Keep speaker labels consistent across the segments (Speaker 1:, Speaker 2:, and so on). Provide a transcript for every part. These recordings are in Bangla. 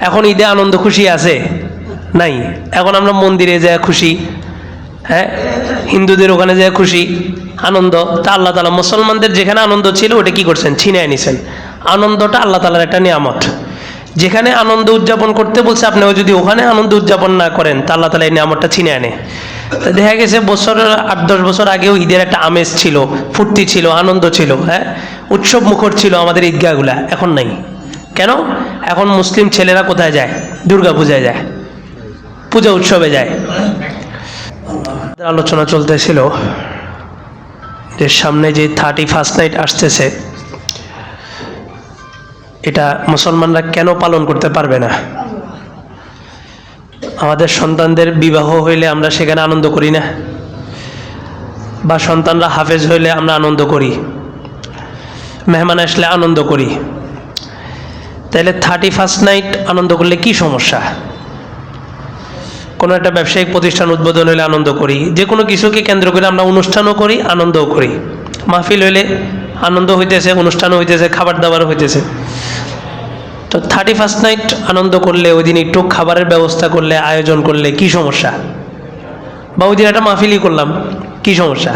Speaker 1: এখন ঈদে আনন্দ খুশি আছে? নাই। এখন আমরা মন্দিরে যায় খুশি হ্যাঁ? হিন্দুদের ওখানে যায় খুশি, আনন্দ। তা আল্লাহ তালা মুসলমানদের যেখানে আনন্দ ছিল, ওটা কি করছেন? ছিনায় নিছেন। আনন্দটা আল্লাহ তালার একটা নিয়ামত। যেখানে আনন্দ উদযাপন করতে বলছে আপনি যদি ওখানে আনন্দ উদযাপন না করেন, তা আল্লাহ তালা এই নিয়ামতটা ছিনে আনে। দেখা গেছে বছর আট দশ বছর আগেও ঈদের একটা আমেজ ছিল, ফুর্তি ছিল, আনন্দ ছিল হ্যাঁ? উৎসব মুখর ছিল আমাদের ঈদগাহগুলা, এখন নাই। কেন? এখন মুসলিম ছেলেরা কোথায় যায়? দুর্গা পূজায় যায়। পূজা উৎসবে যায়। আলোচনা চলতেছিল যে সামনে যে থার্টি ফার্স্ট নাইট আসতেছে, এটা মুসলমানরা কেন পালন করতে পারবে না? আমাদের সন্তানদের বিবাহ হইলে আমরা সেখানে আনন্দ করি না? বা সন্তানরা হাফেজ হইলে আমরা আনন্দ করি? মেহমান আসলে আনন্দ করি? তাহলে থার্টি ফার্স্ট নাইট আনন্দ করলে কি সমস্যা? কোনো একটা ব্যবসায়িক প্রতিষ্ঠান উদ্বোধন হলে আনন্দ করি। যে কোনো কিছুকে কেন্দ্র করে আমরা অনুষ্ঠানও করি, আনন্দও করি। মাহফিল হইলে আনন্দ হইতেছে, অনুষ্ঠানও হইতেছে, খাবার দাবার হইতেছে। তো থার্টি ফার্স্ট নাইট আনন্দ করলে, ওই দিন একটু খাবারের ব্যবস্থা করলে, আয়োজন করলে কি সমস্যা? বা ওই দিন একটা মাহফিলই করলাম, কি সমস্যা?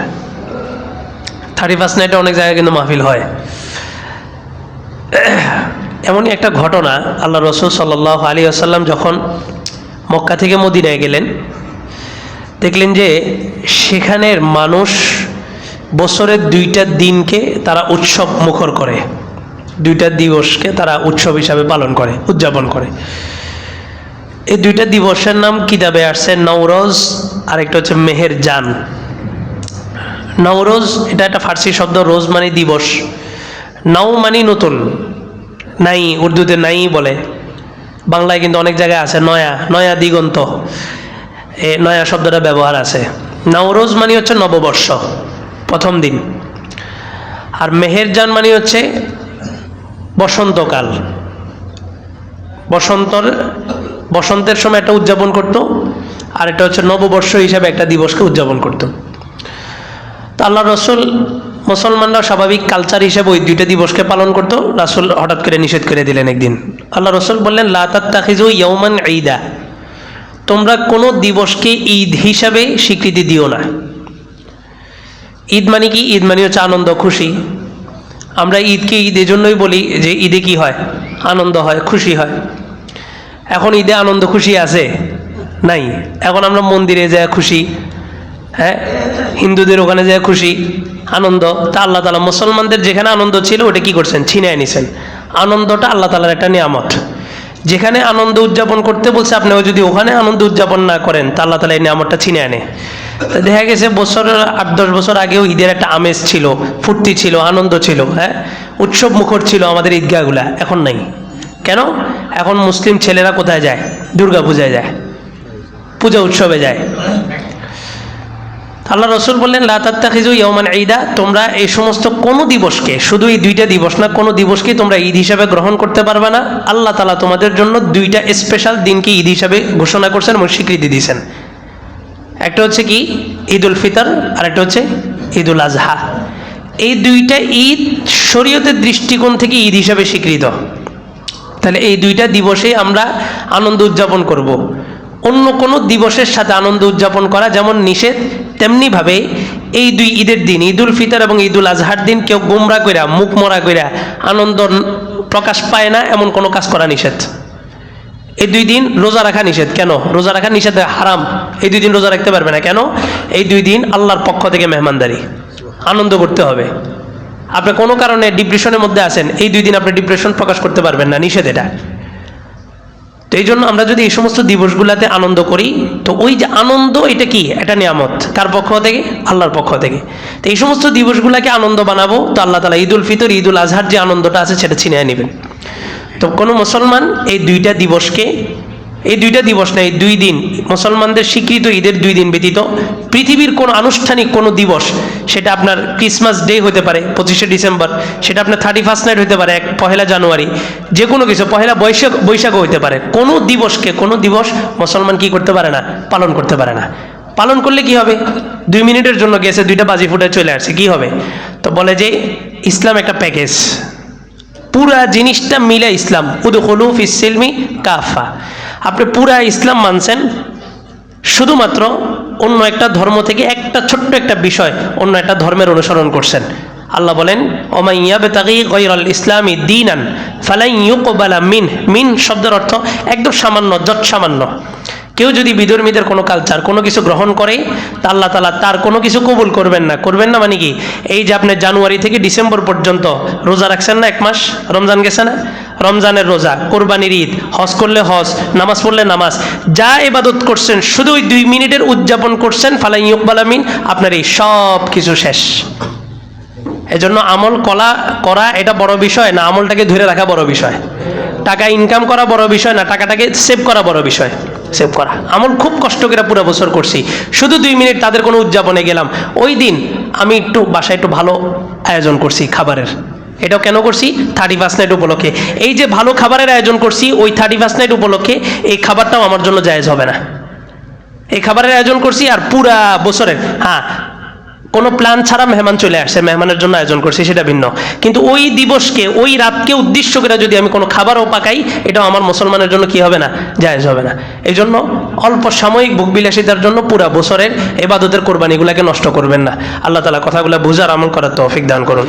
Speaker 1: থার্টি ফার্স্ট নাইটে অনেক জায়গায় কিন্তু মাহফিল হয়। এমনই একটা ঘটনা আল্লাহ রসুল সাল্লাহ আলী আসাল্লাম যখন মক্কা থেকে মদিনায় গেলেন, দেখলেন যে সেখানের মানুষ বছরের দুইটা দিনকে তারা উৎসব মুখর করে, দুইটা দিবসকে তারা উৎসব হিসাবে পালন করে, উদযাপন করে। এই দুইটা দিবসের নাম কিতাবে আসছে? নওরোজ আর একটা হচ্ছে মেহের জান নওরোজ, এটা একটা ফার্সি শব্দ, রোজ মানে দিবস। নাও মানে নতুন। নাই, উর্দুতে নাই বলে। বাংলায় কিন্তু অনেক জায়গায় আছে, নয়া নয়া দিগন্ত। এ নয়া শব্দটা ব্যবহার আছে। নওরোজ মানে হচ্ছে নববর্ষ, প্রথম দিন। আর মেহেরজান মানে হচ্ছে বসন্তকাল। বসন্তর, বসন্তের সময় একটা উদযাপন করতো, আর এটা হচ্ছে নববর্ষ হিসাবে একটা দিবসকে উদযাপন করতো। তো আল্লাহ রসুল মুসলমানরা স্বাভাবিক কালচার হিসেবে ওই দুইটা দিবসকে পালন করতো। রাসুল হঠাৎ করে নিষেধ করে দিলেন একদিন। আল্লাহ রসুল বললেন ইয়ৌমান ঈদা। তোমরা কোনো দিবসকে ঈদ হিসাবে স্বীকৃতি দিও না। ঈদ মানে কি? ঈদ মানে হচ্ছে আনন্দ, খুশি। আমরা ঈদকে ঈদ এজন্যই বলি যে ঈদে কি হয়? আনন্দ হয়, খুশি হয়। এখন ঈদে আনন্দ, খুশি আছে? নাই। এখন আমরা মন্দিরে যায় খুশি। হ্যাঁ? হিন্দুদের ওখানে যায় খুশি, আনন্দ, তা আল্লাহ তালা মুসলমানদের যেখানে আনন্দ ছিল ওটা কি করছেন? ছিনায় নিছেন। আনন্দটা আল্লাহ তালার একটা নিয়ামত। যেখানে আনন্দ উদযাপন করতে বলছে, আপনি যদি ওখানে আনন্দ উদযাপন না করেন, তা আল্লাহ তালা এই নিয়ামতটা ছিনে আনে তো দেখা গেছে বছর আট, দশ বছর আগেও ঈদের একটা আমেজ ছিল, ফুর্তি ছিল, আনন্দ ছিল হ্যাঁ? উৎসব মুখর ছিল আমাদের ঈদগাহগুলা, এখন নাই। কেন? এখন মুসলিম ছেলেরা কোথায় যায়? দুর্গা পূজায় যায়। পূজা উৎসবে যায়। আল্লাহ রসুল বললেন লাতাত্তাখিজু ইয়মান ঈদা তোমরা এই সমস্ত কোনো দিবসকে, শুধু এই দুইটা দিবস না, কোনো দিবসকে তোমরা ঈদ হিসাবে গ্রহণ করতে পারবে না। আল্লাহ তালা তোমাদের জন্য দুইটা স্পেশাল দিনকে ঈদ হিসাবে ঘোষণা করছেন এবং স্বীকৃতি দিয়েছেন। একটা হচ্ছে কি? ঈদ উল ফিতর আর একটা হচ্ছে ঈদ উল আজহা। এই দুইটা ঈদ শরীয়তের দৃষ্টিকোণ থেকে ঈদ হিসাবে স্বীকৃত। তাহলে এই দুইটা দিবসে আমরা আনন্দ উদযাপন করব। অন্য কোনো দিবসের সাথে আনন্দ উদযাপন করা যেমন নিষেধ তেমনিভাবে এই দুই ঈদের দিন, ঈদুল ফিতর এবং ঈদুল আজহার দিন কেউ গুমরা কইরা, মুখ মরা কইরা আনন্দ প্রকাশ পায় না, এমন কোনো কাজ করা নিষেধ। এই দুই দিন রোজা রাখা নিষেধ। কেন? রোজা রাখা নিষেধ হারাম। এই দুই দিন রোজা রাখতে পারবে না। কেন? এই দুই দিন আল্লাহর পক্ষ থেকে মেহমানদারি। আনন্দ করতে হবে। আপনি কোনো কারণে ডিপ্রেশনের মধ্যে আছেন, এই দুই দিন আপনি ডিপ্রেশন প্রকাশ করতে পারবেন না। নিষেধ এটা। তো এই জন্য আমরা যদি এই সমস্ত দিবসগুলোতে আনন্দ করি, তো ওই যে আনন্দ, এটা কি? এটা নিয়ামত। কার পক্ষ থেকে? আল্লাহর পক্ষ থেকে। তো এই সমস্ত দিবসগুলোকে আনন্দ বানাবো, তো আল্লাহ তালা ঈদ উল ফিতর ঈদ উল আজহার যে আনন্দটা আছে, সেটা ছিনিয়ে নেবেন। তো কোনো মুসলমান এই দুইটা দিবসকে এই দুইটা দিবস না, এই দুই দিন, মুসলমানদের স্বীকৃত ঈদের দুই দিন ব্যতীত পৃথিবীর কোনো আনুষ্ঠানিক কোনো দিবস, সেটা আপনার ক্রিসমাস ডে হতে পারে, পঁচিশে ডিসেম্বর, সেটা আপনার থার্টি ফার্স্ট নাইট হতে পারে, এক পহেলা জানুয়ারি যে কোনো কিছু, পহেলা বৈশাখ, বৈশাখও হতে পারে। কোনো দিবসকে, কোনো দিবস মুসলমান কি করতে পারে না, পালন করতে পারে না। পালন করলে কি হবে? দুই মিনিটের জন্য গেছে, দুইটা বাজি ফুটে চলে আসছে, কি হবে? তো বলে যে, ইসলাম একটা প্যাকেজ পুরা জিনিসটা মিলে ইসলাম। উদু হলুফ ইসিলমি কাফা। আপনি পুরা ইসলাম মানছেন, শুধুমাত্র অন্য একটা ধর্ম থেকে একটা ছোট্ট একটা বিষয়, অন্য একটা ধর্মের অনুসরণ করছেন। আল্লাহ বলেন ইসলামী দিনান ফালাই ইউকবালা মিন। মিন শব্দের অর্থ একদম সামান্য যৎ সামান্য। কেউ যদি বিধর্মীদের কোনো কালচার কোনো কিছু গ্রহণ করে, তা আল্লাহ তালা তার কোনো কিছু কবুল করবেন না। করবেন না মানে কি? এই যে আপনি জানুয়ারি থেকে ডিসেম্বর পর্যন্ত রোজা রাখছেন না এক মাস? রমজান গেছে না? রমজানের রোজা, কোরবানির ঈদ, হজ করলে হজ, নামাজ পড়লে নামাজ, যা এবাদত করছেন, শুধু ওই দুই মিনিটের উদযাপন করছেন, ফালাই ইকবাল আমিন, আপনার এই সব কিছু শেষ। এজন্য আমল কলা, করা এটা বড় বিষয় না, আমলটাকে ধরে রাখা বড় বিষয়। টাকা ইনকাম করা বড় বিষয় না, টাকাটাকে সেভ করা বড় বিষয়। সেভ করা। এমন খুব কষ্ট করে পুরো বছর করছি। শুধু দুই মিনিট তাদের কোনো উদযাপনে গেলাম। ওই দিন আমি একটু বাসায় একটু ভালো আয়োজন করছি খাবারের। এটাও কেন করছি? থার্টি ফার্স্ট নাইট উপলক্ষে। এই যে ভালো খাবারের আয়োজন করছি, ওই থার্টি ফার্স্ট নাইট উপলক্ষে এই খাবারটাও আমার জন্য জায়েজ হবে না। এই খাবারের আয়োজন করছি আর পুরা বছরের হ্যাঁ কোনো প্ল্যান ছাড়া মেহমান চলে আসছে মেহমানের জন্য আয়োজন করছি, সেটা ভিন্ন। কিন্তু ওই দিবসকে, ওই রাতকে উদ্দেশ্য করে যদি আমি কোনো খাবারও পাকাই, এটাও আমার মুসলমানের জন্য কি হবে না? জায়জ হবে না। এই জন্য অল্প সাময়িক ভোগবিলাসিতার জন্য পুরা বছরের এবাদতের কোরবানিগুলাকে নষ্ট করবেন না। আল্লাহ তালা কথাগুলো বুঝার আমল করার তৌফিক দান করুন।